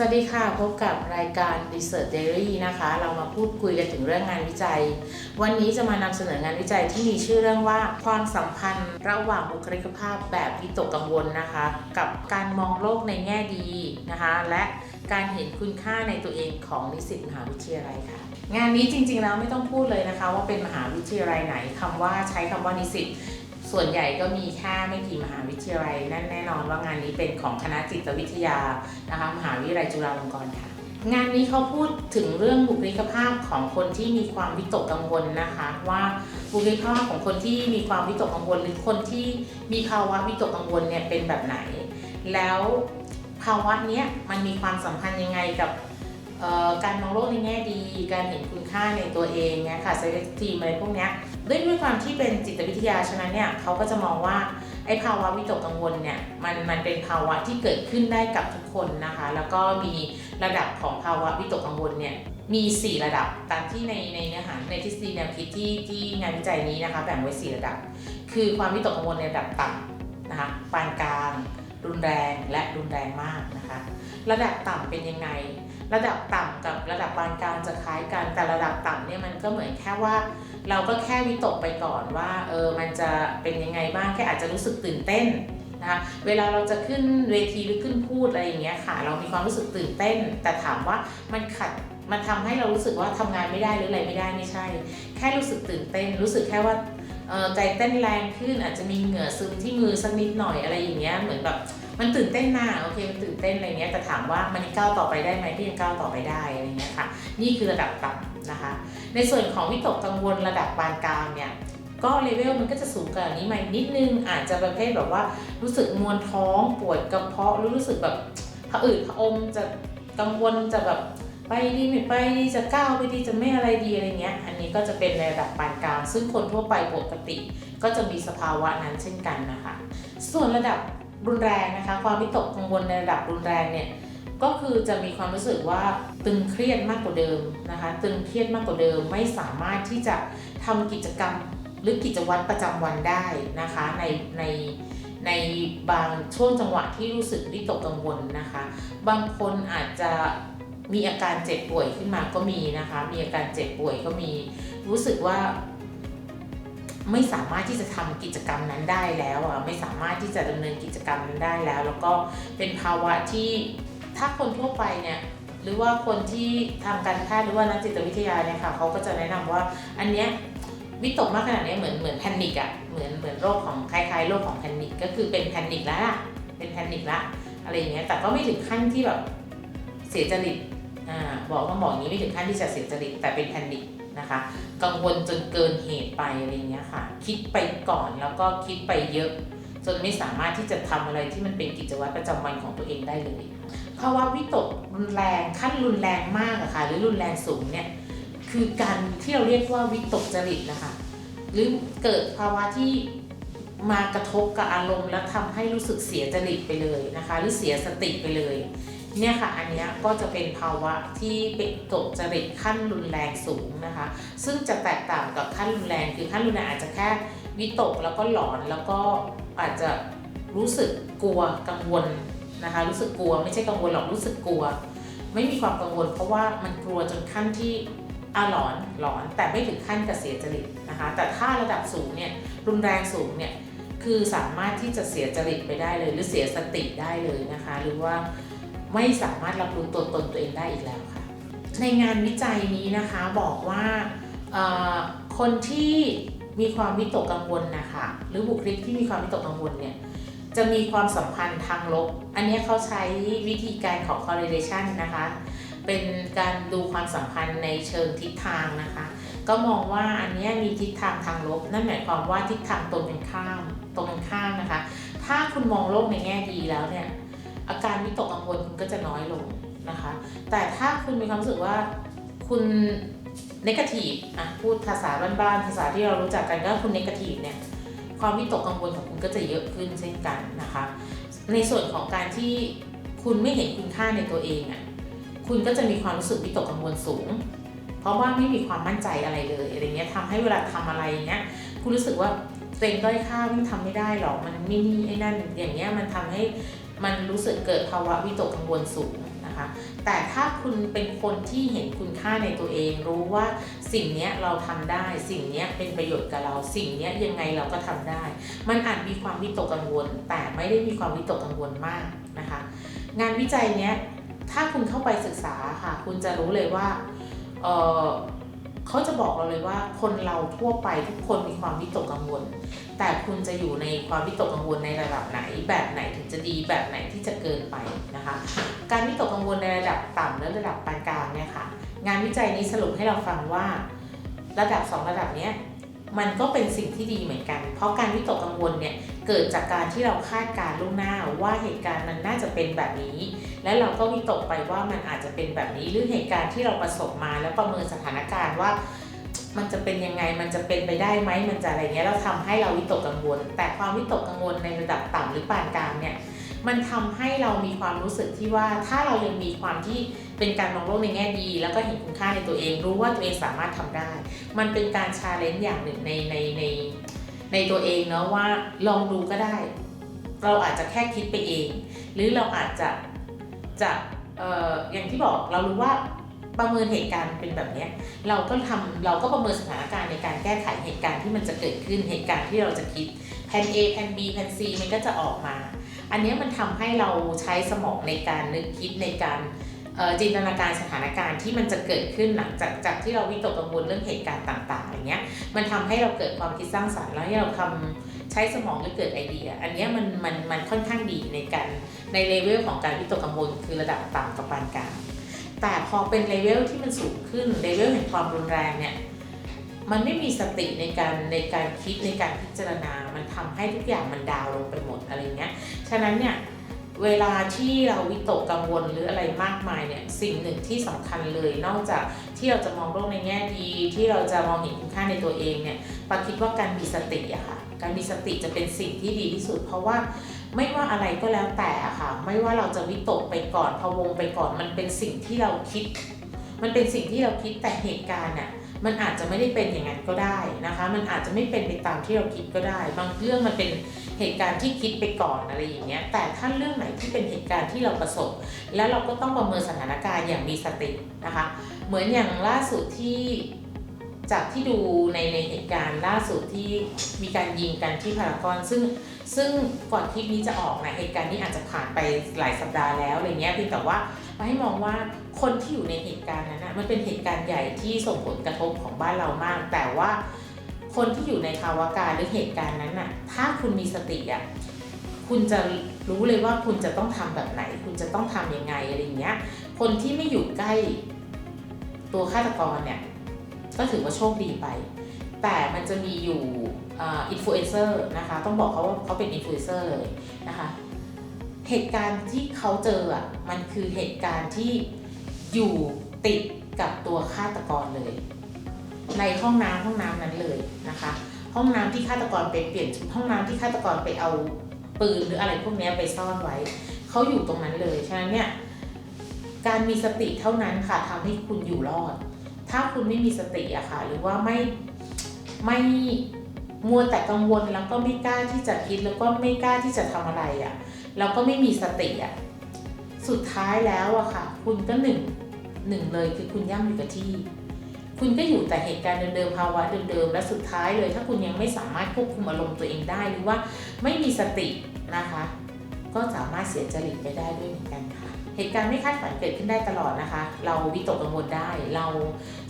สวัสดีค่ะ พบกับรายการ Research Diary นะคะ เรามาพูดคุยกันถึงเรื่องงานวิจัย วันนี้จะมานำเสนองานวิจัยที่มีชื่อเรื่องว่าความสัมพันธ์ระหว่างบุคลิกภาพแบบวิตกกังวลนะคะ กับการมองโลกในแง่ดีนะคะ และการเห็นคุณค่าในตัวเองของนิสิตมหาวิทยาลัยค่ะ งานนี้จริงๆแล้วไม่ต้องพูดเลยนะคะ ว่าเป็นมหาวิทยาลัยไหนคำว่าใช้คำว่านิสิต ส่วนใหญ่ก็มีแค่ไม่กี่มหาวิทยาลัยนั่นแน่นอนว่างานนี้เป็นของคณะจิตวิทยานะคะมหาวิทยาลัยจุฬาลงกรณ์ค่ะ งานนี้เขาพูดถึงเรื่องบุคลิกภาพของคนที่มีความวิตกกังวลนะคะ ว่าบุคลิกภาพของคนที่มีความวิตกกังวล หรือคนที่มีภาวะวิตกกังวลเนี่ยเป็นแบบไหน แล้วภาวะเนี้ยมันมีความสัมพันธ์ยังไงกับ การมองโลกในแง่ดี การเห็นคุณค่าในตัวเองเนี่ยค่ะ selectivity อะไรพวกเนี้ยด้วยด้วยความที่เป็นจิตวิทยาฉะนั้นเนี่ยเขาก็จะมองว่าไอ้ภาวะวิตกกังวลเนี่ยมันมันเป็นภาวะที่เกิดขึ้นได้กับทุกคนนะคะ แล้วก็มีระดับของภาวะวิตกกังวลเนี่ยมี 4 ระดับตามที่ในในเนื้อหาในทฤษฎีแนวคิดที่ที่งานวิจัยนี้นะคะแบ่งไว้ 4 ระดับ คือความวิตกกังวลในระดับต่ำนะคะปานกลาง รุนแรงและรุนแรงมากนะคะ ระดับต่ำเป็นยังไง ระดับต่ำกับระดับปานกลางจะคล้ายกัน แต่ระดับต่ำเนี่ยมันก็เหมือนแค่ว่า เราก็แค่วิตกไปก่อนว่าเออมันจะเป็นยังไงบ้างแค่อาจจะรู้สึกตื่นเต้นนะคะเวลาเราจะขึ้นเวทีหรือขึ้นพูดอะไรอย่างเงี้ยค่ะ เรามีความรู้สึกตื่นเต้น แต่ถามว่ามันขัดมันทำให้เรารู้สึกว่าทำงานไม่ได้หรืออะไรไม่ได้ไม่ใช่ แค่รู้สึกตื่นเต้น รู้สึกแค่ว่า ใจเต้นแรงขึ้นอาจจะมีเหงื่อซึมที่มือสักนิดหน่อยอะไรอย่างเงี้ยเหมือนแบบมันตื่นเต้นนะโอเคมันตื่นเต้นอะไรเงี้ยแต่ถามว่ามันก้าวต่อไปได้ไหมก็ยังก้าวต่อไปได้อะไรเงี้ยค่ะนี่คือระดับต่ำนะคะ ในส่วนของวิตกกังวลระดับปานกลางเนี่ยก็เลเวลมันก็จะสูงกว่านี้มานิดนึงอาจจะประเภทแบบว่ารู้สึกมวนท้องปวดกระเพาะรู้สึกแบบผะอืดผะอมจะกังวลจะแบบ ไปดีไม่ไปดีจะก้าวไปดีจะไม่อะไรดีอะไรเงี้ย อันนี้ก็จะเป็นในระดับปานกลาง ซึ่งคนทั่วไปปกติ ก็จะมีสภาวะนั้นเช่นกันนะคะ ส่วนระดับรุนแรงนะคะ ความวิตกกังวลในระดับรุนแรงเนี่ยก็คือจะมีความรู้สึกว่าตึงเครียดมากกว่าเดิมนะคะ ตึงเครียดมากกว่าเดิมไม่สามารถที่จะทำกิจกรรมหรือกิจวัตรประจำวันได้นะคะในในในบางช่วงจังหวะที่รู้สึกวิตกกังวลนะคะ บางคนอาจจะ มีอาการเจ็บป่วยขึ้นมาก็มีนะคะ มีอาการเจ็บป่วยก็มี รู้สึกว่า ไม่สามารถที่จะทำกิจกรรมนั้นได้แล้วอะไม่สามารถที่จะดำเนินกิจกรรมนั้นได้แล้ว แล้วก็เป็นภาวะที่ถ้าคนทั่วไปเนี่ยหรือว่าคนที่ทางการแพทย์หรือว่านักจิตวิทยาเนี่ยค่ะเขาก็จะแนะนำว่าอันเนี้ยวิตกมากขนาดนี้เหมือนเหมือนแพนิกอะเหมือนเหมือนโรคของคล้ายๆโรคของแพนิกก็คือเป็นแพนิกแล้วล่ะเป็นแพนิกละอะไรอย่างเงี้ยแต่ก็ไม่ถึงขั้นที่แบบเสียจริต บอกต้องบอกอย่างนี้ไม่ถึงขั้นที่จะเสียจริตแต่เป็นแพนิกนะคะ กังวลจนเกินเหตุไปอะไรเงี้ยค่ะ คิดไปก่อนแล้วก็คิดไปเยอะ จนไม่สามารถที่จะทำอะไรที่มันเป็นกิจวัตรประจำวันของตัวเองได้เลยภาวะวิตกรุนแรงขั้นรุนแรงมากอะค่ะ หรือรุนแรงสูงเนี่ยคือการที่เราเรียกว่าวิตกจริตนะคะ หรือเกิดภาวะที่มากระทบกับอารมณ์ แล้วทำให้รู้สึกเสียจริตไปเลยนะคะ หรือเสียสติไปเลย เนี่ยค่ะอันนี้ก็จะเป็นภาวะที่เป็นตกจริตขั้นรุนแรงสูงนะคะ ซึ่งจะแตกต่างกับขั้นรุนแรงคือขั้นรุนแรงอาจจะแค่วิตกแล้วก็หลอนแล้วก็อาจจะรู้สึกกลัวกังวลนะคะ รู้สึกกลัวไม่ใช่กังวลหรอกรู้สึกกลัว ไม่มีความกังวล เพราะว่ามันกลัวจนขั้นที่อาหลอนหลอนแต่ไม่ถึงขั้นกับเสียจริตนะคะ แต่ถ้าระดับสูงเนี่ยรุนแรงสูงเนี่ยคือสามารถที่จะเสียจริตไปได้เลย หรือเสียสติได้เลยนะคะ หรือว่า ไม่สามารถรับรู้ตัวตนตัวเองได้อีกแล้วค่ะ ในงานวิจัยนี้นะคะบอกว่าคนที่มีความวิตกกังวลนะคะหรือบุคลิกที่มีความวิตกกังวลเนี่ยจะมีความสัมพันธ์ทางลบ อันนี้เขาใช้วิธีการของ correlation นะคะ เป็นการดูความสัมพันธ์ในเชิงทิศทางนะคะ ก็มองว่าอันนี้มีทิศทางทางลบ นั่นหมายความว่าทิศทางตรงกันข้ามตรงกันข้ามนะคะ ถ้าคุณมองโลกในแง่ดีแล้วเนี่ย อาการวิตกกังวลคุณก็จะน้อยลงนะคะ แต่ถ้าคุณมีความรู้สึกว่าคุณนกาทีฟอะพูดภาษาบ้านๆภาษาที่เรารู้จักกันก็คุณนกาทีฟเนี่ยความวิตกกังวลของคุณก็จะเยอะขึ้นเช่นกันนะคะ ในส่วนของการที่คุณไม่เห็นคุณค่าในตัวเองอะคุณก็จะมีความรู้สึกวิตกกังวลสูง เพราะว่าไม่มีความมั่นใจอะไรเลยอะไรเงี้ยทำให้เวลาทำอะไรเงี้ยคุณรู้สึกว่าตัวเองด้อยค่ามันทำไม่ได้หรอกมันไม่นี่ไอ้นั่นอย่างเงี้ยมันทำให้ มันรู้สึกเกิดภาวะวิตกกังวลสูงนะคะ แต่ถ้าคุณเป็นคนที่เห็นคุณค่าในตัวเอง รู้ว่าสิ่งนี้เราทำได้ สิ่งนี้เป็นประโยชน์กับเรา สิ่งนี้ยังไงเราก็ทำได้ มันอาจมีความวิตกกังวล แต่ไม่ได้มีความวิตกกังวลมากนะคะ งานวิจัยเนี้ยถ้าคุณเข้าไปศึกษาค่ะ คุณจะรู้เลยว่าเออ เขาจะบอกเราเลยว่าคนเราทั่วไปทุกคนมีความวิตกกังวล แต่คุณจะอยู่ในความวิตกกังวลในระดับไหน แบบไหนถึงจะดีแบบไหนที่จะเกินไปนะคะ การวิตกกังวลในระดับต่ำและระดับปานกลางเนี่ยค่ะ งานวิจัยนี้สรุปให้เราฟังว่า ระดับ 2 ระดับเนี้ยมันก็เป็นสิ่งที่ดีเหมือนกัน เพราะการวิตกกังวลเนี่ย เกิดจากการที่เราคาดการล่วงหน้าว่าเหตุการณ์มันน่าจะเป็นแบบนี้ และเราก็วิตกไปว่ามันอาจจะเป็นแบบนี้หรือเหตุการณ์ที่เราประสบมาแล้วประเมินสถานการณ์ว่า มันจะเป็นยังไงมันจะเป็นไปได้ไหมมันจะอะไรเงี้ยแล้วทำให้เราวิตกกังวล แต่ความวิตกกังวลในระดับต่ำหรือปานกลางเนี่ยมันทำให้เรามีความรู้สึกที่ว่าถ้าเรายังมีความที่เป็นการมองโลกในแง่ดี แล้วก็เห็นคุณค่าในตัวเองรู้ว่าตัวเองสามารถทำได้ มันเป็นการชาเลนจ์อย่างหนึ่งในในใน ในตัวเองเนาะว่าลองดูก็ได้ เราอาจจะแค่คิดไปเอง หรือเราอาจจะจะอออย่างที่บอกเรารู้ว่าประเมินเหตุการณ์เป็นแบบนี้เราก็ทำเราก็ประเมินสถานการณ์ในการแก้ไขเหตุการณ์ที่มันจะเกิดขึ้นเหตุการณ์ที่เราจะคิดแผน A แผน B แผน C มันก็จะออกมา อันนี้มันทำให้เราใช้สมองในการนึกคิดในการ จินตนาการสถานการณ์ที่มันจะเกิดขึ้นหลังจากจากที่เราวิตกกังวลเรื่องเหตุการณ์ต่างๆอย่างเงี้ยมันทำให้เราเกิดความคิดสร้างสรรค์แล้วให้เราทำใช้สมองและเกิดไอเดีย อันนี้มันมันมันค่อนข้างดีในการในเลเวลของการวิตกกังวลคือระดับต่ำกับปานกลางแต่พอเป็นเลเวลที่มันสูงขึ้นเลเวลแห่งความรุนแรงเนี่ยมันไม่มีสติในการในการคิดในการพิจารณา มันทำให้ทุกอย่างมันดาวลงไปหมดอะไรเงี้ย ฉะนั้นเนี่ย เวลาที่เราวิตกกังวลหรืออะไรมากมายเนี่ยสิ่งหนึ่งที่สำคัญเลย นอกจากที่เราจะมองโลกในแง่ดี ที่เราจะมองเห็นคุณค่าในตัวเองเนี่ยปาคิดว่าการมีสติอะค่ะการมีสติจะเป็นสิ่งที่ดีที่สุด เพราะว่าไม่ว่าอะไรก็แล้วแต่ค่ะ ไม่ว่าเราจะวิตกไปก่อนพะวงไปก่อนมันเป็นสิ่งที่เราคิด มันเป็นสิ่งที่เราคิดแต่เหตุการณ์น่ะ มันอาจจะไม่ได้เป็นอย่างนั้นก็ได้นะคะ มันอาจจะไม่เป็นไปตามที่เราคิดก็ได้ บางเรื่องมันเป็นเหตุการณ์ที่คิดไปก่อนอะไรอย่างเงี้ย แต่ถ้าเรื่องไหนที่เป็นเหตุการณ์ที่เราประสบ แล้วเราก็ต้องประเมินสถานการณ์อย่างมีสตินะคะ เหมือนอย่างล่าสุดที่ จากที่ดูในในเหตุการณ์ล่าสุดที่มีการยิงกันที่พารากอนซึ่งซึ่งก่อนคลิปนี้จะออกนะเหตุการณ์นี้อาจจะผ่านไปหลายสัปดาห์แล้วอะไรเงี้ยเพียงแต่ว่ามาให้มองว่าคนที่อยู่ในเหตุการณ์นั้นนะมันเป็นเหตุการณ์ใหญ่ที่ส่งผลกระทบของบ้านเรามาก แต่ว่าคนที่อยู่ในภาวะการหรือเหตุการณ์นั้นน่ะถ้าคุณมีสติอะคุณจะรู้เลยว่าคุณจะต้องทำแบบไหน คุณจะต้องทำยังไงอะไรเงี้ยคนที่ไม่อยู่ใกล้ตัวฆาตกรเนี่ย ก็ถือว่าโชคดีไป แต่มันจะมีอยู่อินฟลูเอนเซอร์นะคะ ต้องบอกเขาว่าเขาเป็นอินฟลูเอนเซอร์เลยนะคะ เหตุการณ์ที่เขาเจออะมันคือเหตุการณ์ที่อยู่ติดกับตัวฆาตกรเลย ในห้องน้ำห้องน้ำนั้นเลยนะคะ ห้องน้ำที่ฆาตกรไปเปลี่ยนห้องน้ำที่ฆาตกรไปเอาปืนหรืออะไรพวกนี้ไปซ่อนไว้ เขาอยู่ตรงนั้นเลย ฉะนั้นเนี่ย การมีสติเท่านั้นค่ะทำให้คุณอยู่รอด ถ้าคุณไม่มีสติอะค่ะ หรือว่าไม่ไม่มัวแต่กังวลแล้วก็ไม่กล้าที่จะคิดแล้วก็ไม่กล้าที่จะทำอะไรอะแล้วก็ไม่มีสติอะสุดท้ายแล้วอะค่ะ คุณก็หนึ่งหนึ่งเลยคือคุณย่ำอยู่กับที่ คุณก็อยู่แต่เหตุการณ์เดิมๆภาวะเดิมๆและสุดท้ายเลย ถ้าคุณยังไม่สามารถควบคุมอารมณ์ตัวเองได้หรือว่าไม่มีสตินะคะ ก็สามารถเสียจริตไปได้ด้วยเหมือนกันค่ะ เหตุการณ์ไม่คาดฝันเกิดขึ้นได้ตลอดนะคะ เราวิตกกังวลได้ เรา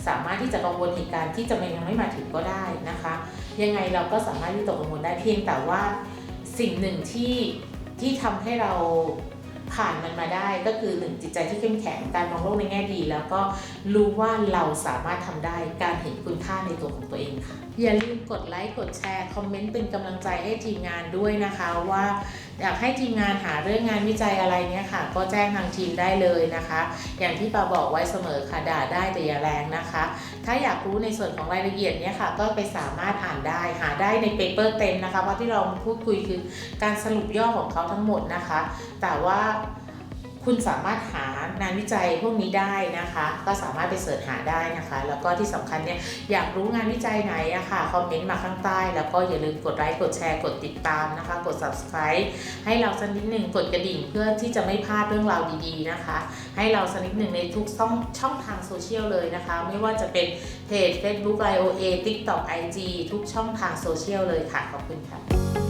สามารถที่จะกังวลเหตุการณ์ที่จะมันยังไม่มาถึงก็ได้นะคะ ยังไงเราก็สามารถวิตกกังวลได้เพียงแต่ว่าสิ่งหนึ่งที่ที่ทำให้เราผ่านมันมาได้ก็คือหนึ่งจิตใจที่เข้มแข็งการมองโลกในแง่ดี แล้วก็รู้ว่าเราสามารถทำได้การเห็นคุณค่าในตัวของตัวเองค่ะ อย่าลืมกดไลค์กดแชร์ คอมเมนต์เป็นกำลังใจให้ทีมงานด้วยนะคะว่า อยากให้ทีมงานหาเรื่องงานวิจัยอะไรเนี้ยค่ะ ก็แจ้งทางทีมได้เลยนะคะ อย่างที่ปาบอกไว้เสมอค่ะด่าได้แต่อย่าแรงนะคะ ถ้าอยากรู้ในส่วนของรายละเอียดเนี้ยค่ะ ก็ไปสามารถอ่านได้หาได้ในเปเปอร์เต็มนะคะเพราะที่เราพูดคุยคือการสรุปย่อของเขาทั้งหมดนะคะ แต่ว่า คุณสามารถหางานวิจัยพวกนี้ได้นะคะ ก็สามารถไปเสิร์ชหาได้นะคะ แล้วก็ที่สำคัญเนี่ยอยากรู้งานวิจัยไหนอะค่ะคอมเมนต์มาข้างใต้ แล้วก็อย่าลืมกดไลค์กดแชร์กดติดตามนะคะ กด subscribe ให้เราสักนิดหนึ่งกดกระดิ่งเพื่อที่จะไม่พลาดเรื่องราวดีๆนะคะ ให้เราสักนิดหนึ่งในทุกช่องช่องทางโซเชียลเลยนะคะ ไม่ว่าจะเป็นเพจ Facebook IOA TikTok IG ทุกช่องทางโซเชียลเลยค่ะขอบคุณค่ะ